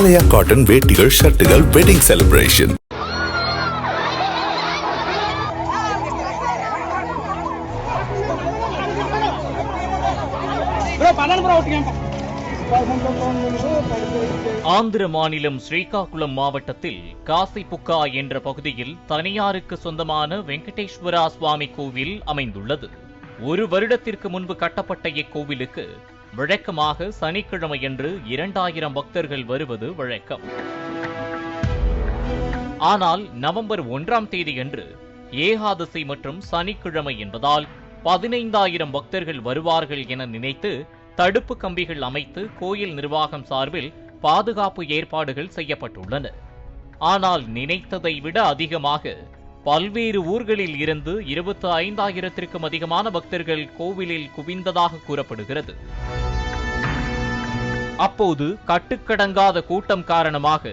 ஆலயா cotton வேட்டிகள் ஷர்ட்டுகள் wedding celebration Andhra மாநிலம் ஸ்ரீகாகுளம் மாவட்டத்தில் காசிபுக்கா என்ற பகுதியில் தனியாருக்கு சொந்தமான வெங்கடேஸ்வரா சுவாமி கோவில் அமைந்துள்ளது. ஒரு வருடத்திற்கு முன்பு கட்டப்பட்ட இக்கோவிலுக்கு வழக்கமாக சனிக்கிழமையன்று இரண்டாயிரம் பக்தர்கள் வருவது வழக்கம். ஆனால் நவம்பர் ஒன்றாம் தேதியன்று ஏகாதசி மற்றும் சனிக்கிழமை என்பதால் பதினைந்தாயிரம் பக்தர்கள் வருவார்கள் என நினைத்து தடுப்பு கம்பிகள் அமைத்து கோயில் நிர்வாகம் சார்பில் பாதுகாப்பு ஏற்பாடுகள் செய்யப்பட்டுள்ளன. ஆனால் நினைத்ததை விட அதிகமாக பல்வேறு ஊர்களில் இருந்து இருபத்தி ஐந்தாயிரத்திற்கும் அதிகமான பக்தர்கள் கோவிலில் குவிந்ததாக கூறப்படுகிறது. அப்போது கட்டுக்கடங்காத கூட்டம் காரணமாக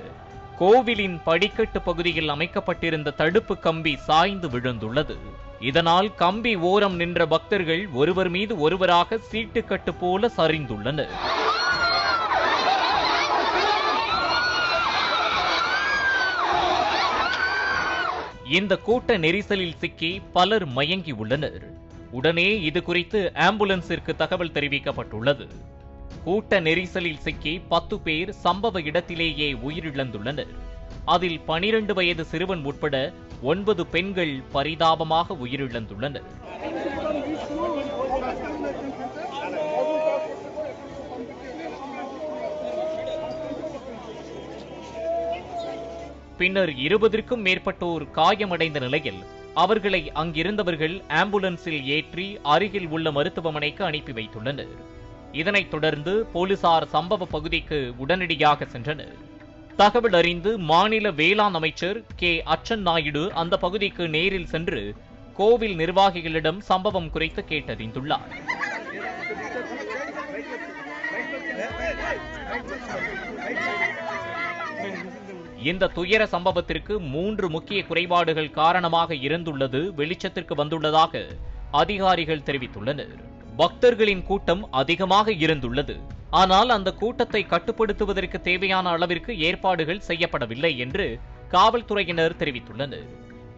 கோவிலின் படிக்கட்டு பகுதியில் அமைக்கப்பட்டிருந்த தடுப்பு கம்பி சாய்ந்து விழுந்துள்ளது. இதனால் கம்பி ஓரம் நின்ற பக்தர்கள் ஒருவர் மீது ஒருவராக சீட்டுக்கட்டு போல சரிந்துள்ளனர். இந்த கூட்ட நெரிசலில் சிக்கி பலர் மயங்கி உள்ளனர் உடனே இது குறித்து ஆம்புலன்ஸிற்கு தகவல் தெரிவிக்கப்பட்டுள்ளது. கூட்ட நெரிசலில் சிக்கி பத்து பேர் சம்பவ இடத்திலேயே உயிரிழந்துள்ளனர். அதில் பனிரெண்டு வயது சிறுவன் உட்பட ஒன்பது பெண்கள் பரிதாபமாக உயிரிழந்துள்ளனர். பின்னர் இருபதற்கும் மேற்பட்டோர் காயமடைந்த நிலையில் அவர்களை அங்கிருந்தவர்கள் ஆம்புலன்ஸில் ஏற்றி அருகில் உள்ள மருத்துவமனைக்கு அனுப்பி வைத்துள்ளனர். இதனைத் தொடர்ந்து போலீசார் சம்பவ பகுதிக்கு உடனடியாக சென்றனர். தகவல் அறிந்து மாநில வேளாண் அமைச்சர் கே. அச்சன் நாயுடு அந்த பகுதிக்கு நேரில் சென்று கோவில் நிர்வாகிகளிடம் சம்பவம் குறித்து கேட்டறிந்துள்ளார். இந்த துயர சம்பவத்திற்கு மூன்று முக்கிய குறைபாடுகள் காரணமாக இருந்துள்ளது வெளிச்சத்திற்கு வந்துள்ளதாக அதிகாரிகள் தெரிவித்துள்ளனர். பக்தர்களின் கூட்டம் அதிகமாக இருந்துள்ளது. ஆனால் அந்த கூட்டத்தை கட்டுப்படுத்துவதற்கு தேவையான அளவிற்கு ஏற்பாடுகள் செய்யப்படவில்லை என்று காவல்துறையினர் தெரிவித்துள்ளனர்.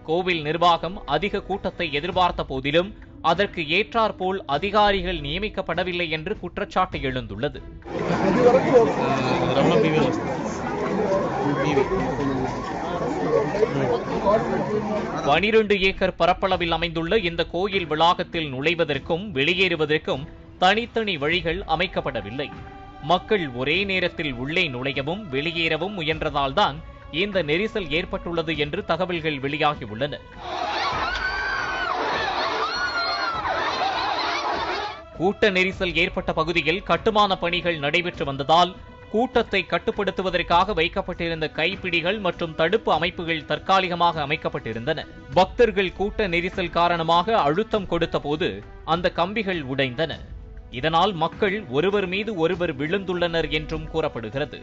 கோவில் நிர்வாகம் அதிக கூட்டத்தை எதிர்பார்த்த போதிலும் அதற்கு ஏற்றாற்போல் அதிகாரிகள் நியமிக்கப்படவில்லை என்று குற்றச்சாட்டு எழுந்துள்ளது. பனிரெண்டு ஏக்கர் பரப்பளவில் அமைந்துள்ள இந்த கோயில் வளாகத்தில் நுழைவதற்கும் வெளியேறுவதற்கும் தனித்தனி வழிகள் அமைக்கப்படவில்லை. மக்கள் ஒரே நேரத்தில் உள்ளே நுழையவும் வெளியேறவும் முயன்றதால்தான் இந்த நெரிசல் ஏற்பட்டுள்ளது என்று தகவல்கள் வெளியாகியுள்ளன. கூட்ட நெரிசல் ஏற்பட்ட பகுதியில் கட்டுமான பணிகள் நடைபெற்று வந்ததால் கூட்டத்தை கட்டுப்படுத்துவதற்காக வைக்கப்பட்டிருந்த கைப்பிடிகள் மற்றும் தடுப்பு அமைப்புகள் தற்காலிகமாக அமைக்கப்பட்டிருந்தன. பக்தர்கள் கூட்ட நெரிசல் காரணமாக அழுத்தம் கொடுத்த போது அந்த கம்பிகள் உடைந்தன. இதனால் மக்கள் ஒருவர் மீது ஒருவர் விழுந்துள்ளனர் என்றும் கூறப்படுகிறது.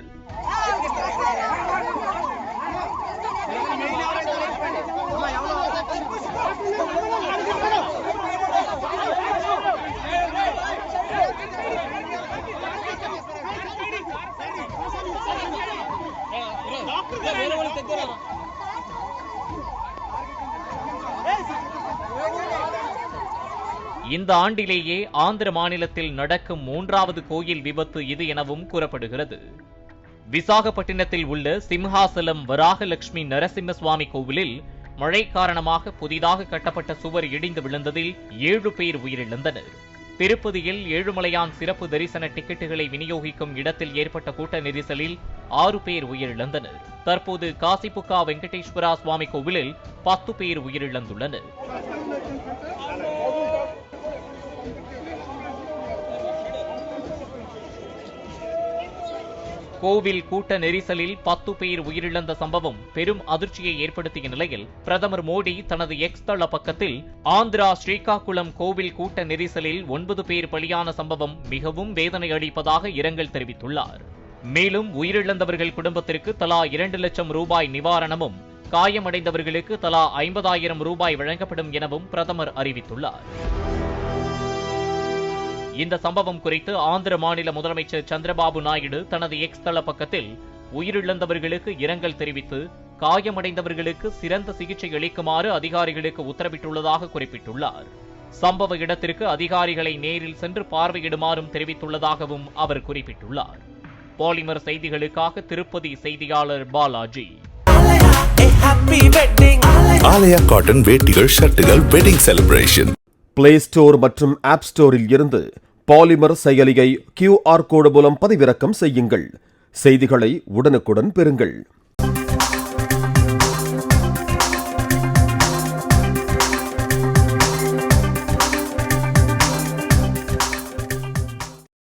இந்த ஆண்டிலேயே ஆந்திர மாநிலத்தில் நடக்கும் மூன்றாவது கோயில் விபத்து இது எனவும் கூறப்படுகிறது. விசாகப்பட்டினத்தில் உள்ள சிம்ஹாசலம் வராகலட்சுமி நரசிம்மசுவாமி கோவிலில் மழை காரணமாக புதிதாக கட்டப்பட்ட சுவர் இடிந்து விழுந்ததில் ஏழு பேர் உயிரிழந்தனர். திருப்பதியில் ஏழுமலையான் சிறப்பு தரிசன டிக்கெட்டுகளை விநியோகிக்கும் இடத்தில் ஏற்பட்ட கூட்ட நெரிசலில் ஆறு பேர் உயிரிழந்தனர். தற்போது காசிபுக்கா வெங்கடேஸ்வரா சுவாமி கோவிலில் பத்து பேர் உயிரிழந்துள்ளனர். கோவில் கூட்ட நெரிசலில் பத்து பேர் உயிரிழந்த சம்பவம் பெரும் அதிர்ச்சியை ஏற்படுத்திய நிலையில் பிரதமர் மோடி தனது எக்ஸ் தள பக்கத்தில் ஆந்திரா ஸ்ரீகாகுளம் கோவில் கூட்ட நெரிசலில் ஒன்பது பேர் பலியான சம்பவம் மிகவும் வேதனை அளிப்பதாக இரங்கல் தெரிவித்துள்ளார். மேலும் உயிரிழந்தவர்கள் குடும்பத்திற்கு தலா இரண்டு லட்சம் ரூபாய் நிவாரணமும் காயமடைந்தவர்களுக்கு தலா ஐம்பதாயிரம் ரூபாய் வழங்கப்படும் எனவும் பிரதமர் அறிவித்துள்ளார். இந்த சம்பவம் குறித்து ஆந்திர மாநில முதலமைச்சர் சந்திரபாபு நாயுடு தனது எக்ஸ் தள பக்கத்தில் உயிரிழந்தவர்களுக்கு இரங்கல் தெரிவித்து காயமடைந்தவர்களுக்கு சிறந்த சிகிச்சை அளிக்குமாறு அதிகாரிகளுக்கு உத்தரவிட்டுள்ளதாக குறிப்பிட்டுள்ளார். சம்பவ இடத்திற்கு அதிகாரிகளை நேரில் சென்று பார்வையிடுமாறும் தெரிவித்துள்ளதாகவும் அவர் குறிப்பிட்டுள்ளார். பாலிமர் செய்திகளுக்காக திருப்பதி செய்தியாளர் பாலாஜி. ஆலயா காட்டன் வேட்டிகள் ஷர்ட்டுகள் வெட்டிங் செலிப்ரேஷன் பிளே ஸ்டோர் மற்றும் ஆப் ஸ்டோரில் இருந்து பாலிமர் செயலியை கியூஆர் கோடு மூலம் பதிவிறக்கம் செய்யுங்கள். செய்திகளை உடனுக்குடன் பெறுங்கள்.